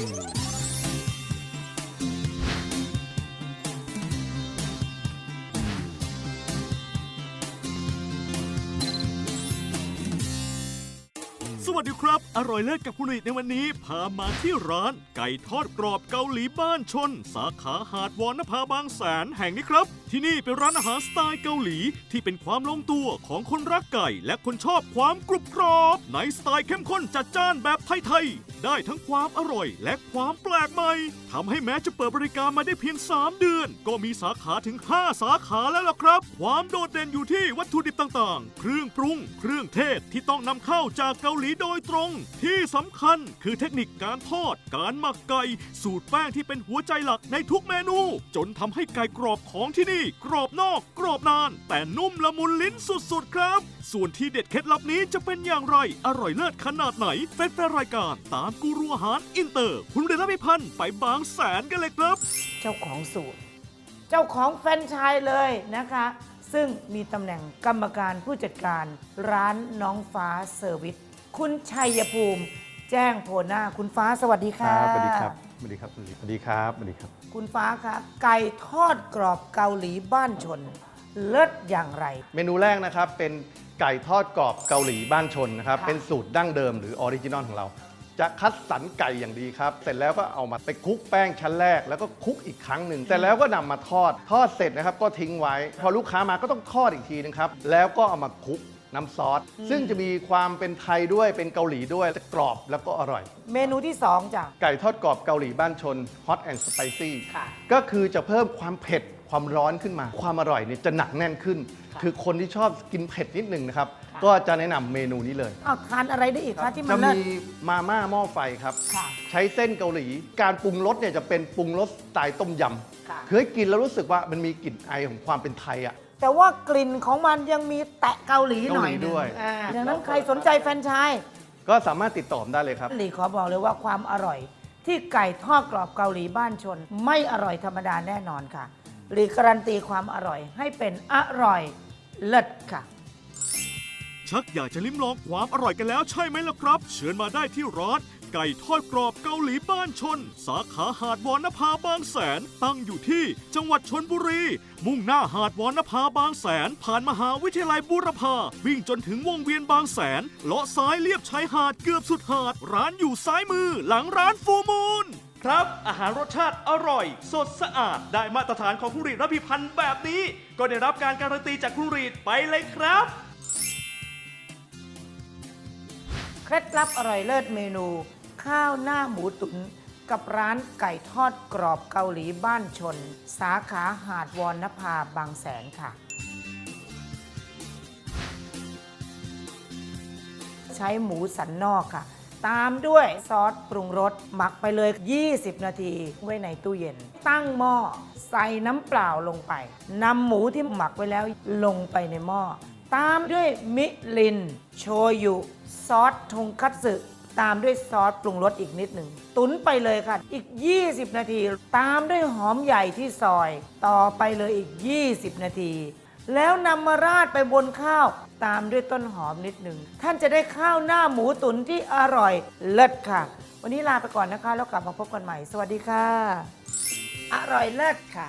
สวัสดีครับ อร่อยเลิศกับคุณอิในวันนี้ พามาที่ร้าน ไก่ทอดกรอบเกาหลีบ้านชน สาขาหาดวอนนภาบางแสนแห่งนี้ครับที่นี่เป็นร้านอาหารสไตล์เกาหลีที่เป็นความลงตัวของคนรักไก่ และคนชอบความกรุบกรอบในสไตล์เข้มข้นจัดจ้านแบบไทยๆ ได้ทั้งความอร่อยและความแปลกใหม่ทำให้แม้จะเปิดบริการมาได้เพียง 3 เดือน ก็มีสาขาถึง 5 สาขาแล้วล่ะครับ ความโดดเด่นอยู่ที่วัตถุดิบต่างๆ เครื่องปรุง เครื่องเทศที่ต้องนำเข้าจากเกาหลีโดยตรง ที่สำคัญคือเทคนิคการทอด การหมักไก่ สูตรแป้งที่เป็นหัวใจหลักในทุกเมนู จนทำให้ไก่กรอบของที่นี่กรอบนอกกรอบนาน แต่นุ่มละมุนลิ้นสุดๆครับ ส่วนที่เด็ดเคล็ดลับนี้จะเป็นอย่างไร อร่อยเลิศขนาดไหนแฟนๆรายการตามกูรูอาหารอินเตอร์ คุณเดชพิพันธ์ไปบางแสนกันเลยครับ เจ้าของสูตร เจ้าของแฟรนไชส์เลยนะคะ ซึ่งมีตำแหน่งกรรมการผู้จัดการ ร้านน้องฟ้าเซอร์วิสคุณชัยภูมิ แจ้งโพนาคุณฟ้าสวัสดีคค่ะรับสวัสดีครับ สวัสดีครับสวัสดีครับสวัสดีครับ คุณฟ้าคะไก่ทอดกรอบเกาหลีบ้านชน เลิศอย่างไร เมนูแรกนะครับ เป็นไก่ทอดกรอบเกาหลีบ้านชนนะครับ ค่ะ เป็นสูตรดั้งเดิมหรือออริจินอลของเรา จะคัดสรรไก่อย่างดีครับ เสร็จแล้วก็เอามาไปคลุกแป้งชั้นแรก แล้วก็คลุกอีกครั้งหนึ่งเสร็จแล้วก็นำมาทอด ทอดเสร็จนะครับก็ทิ้งไว้ พอลูกค้ามาก็ต้องทอดอีกทีนึงครับ แล้วก็เอามาคลุก น้ำซอส ซึ่งจะมีความเป็นไทยด้วยเป็นเกาหลีด้วยจะกรอบแล้วก็อร่อย เมนูที่สองจ้ะ ไก่ทอดกรอบเกาหลีบ้านชน Hot and Spicy ค่ะก็คือจะเพิ่มความเผ็ดความร้อนขึ้นมา ความอร่อยเนี่ยจะหนักแน่นขึ้นค่ะคือคนที่ชอบกินเผ็ดนิดนึงนะครับ ค่ะ ก็จะแนะนำเมนูนี้เลยอ้าวทานอะไรได้อีกคะที่มัจะนเลิศ มีมาม่าหม้อไฟครับ ค่ะใช้เส้นเกาหลี การปรุงรสเนี่ยจะเป็นปรุงรสสไตล์ต้มยค่ะำคือให้กินแล้วรู้สึกว่ามันมีกลิ่นไอของความเป็นไทยอะ แต่ว่ากลิ่นของมันยังมีแตะเกาหลีหน่อยเกาหลีหนึงด้วย อ่าดังนั้นใครสนใจแฟรนไชส์ก็สามารถติดต่อผมได้เลยครับ หลีขอบอกเลยว่าความอร่อย ที่ไก่ทอดกรอบเกาหลีบ้านชน ไม่อร่อยธรรมดาแน่นอนค่ะ หลีการันตีความอร่อยให้เป็นอร่อยเลิศค่ะ ชักอยากจะลิ้มลองความอร่อยกันแล้วใช่ไหมล่ะครับ เชิญมาได้ที่ร้าน ไก่ทอดกรอบเกาหลีบ้านชน สาขาหาดวอนนภาบางแสน ตั้งอยู่ที่จังหวัดชนบุรี มุ่งหน้าหาดวอนนภาบางแสน ผ่านมหาวิทยาลัยบูรพาวิ่งจนถึงวงเวียนบางแสนเลาะซ้ายเลียบชายหาดเกือบสุดหาด ร้านอยู่ซ้ายมือหลังร้านฟูมูลครับ อาหารรสชาติอร่อย สดสะอาด ได้มาตรฐานของคุณรีดรพิพันธ์แบบนี้ ก็ได้รับการการันตีจากคุณรีดไปเลยครับ เคล็ดลับอร่อยเลิศเมนู ข้าวหน้าหมูตุ๋นกับร้านไก่ทอดกรอบเกาหลีบ้านชน สาขาหาดวอนนภาบางแสนค่ะ ใช้หมูสันนอกค่ะ ตามด้วยซอสปรุงรสหมักไปเลย 20 นาทีไว้ในตู้เย็น ตั้งหม้อใส่น้ำเปล่าลงไปนำหมูที่หมักไว้แล้วลงไปในหม้อตามด้วยมิลิน โชยุ ซอสทงคัตสึ ตามด้วยซอสปรุงรสอีกนิดหนึ่ง ตุนไปเลยค่ะ อีก 20 นาที ตามด้วยหอมใหญ่ที่ซอย ต่อไปเลยอีก 20 นาที แล้วนำมาราดไปบนข้าว ตามด้วยต้นหอมนิดหนึ่ง ท่านจะได้ข้าวหน้าหมูตุ๋นที่อร่อยเลิศค่ะ วันนี้ลาไปก่อนนะคะ แล้วกลับมาพบกันใหม่ สวัสดีค่ะ อร่อยเลิศค่ะ